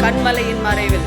கண்மலையின் மறைவில்.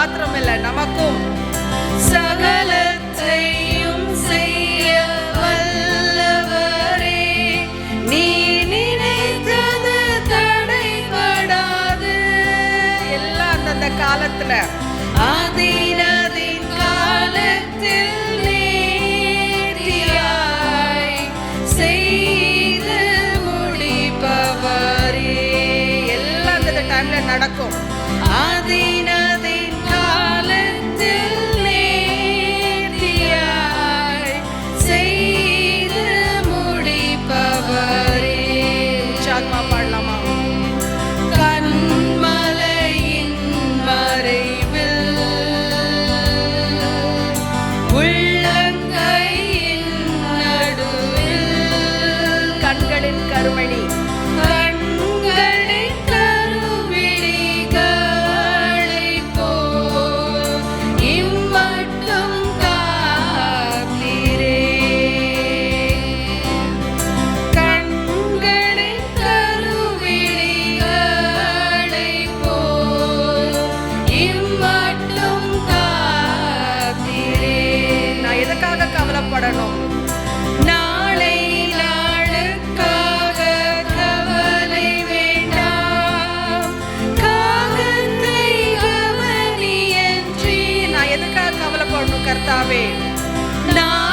மாத்திரம் இல்லை நமக்கும் சகலத்தையும் செய்ய வல்லவரே. நீ நினைத்தது தடைபடாது. எல்லாம் அந்தந்த காலத்துல ஆதீனதின் காலத்தில் நடக்கும். ஆதீன பாடணும். நாளை நாளுக்காக கவலை வேண்டாம். காகத்தை கவனி என்று நான் எதுக்காக கவலைப்படணும் கர்த்தாவே? நான்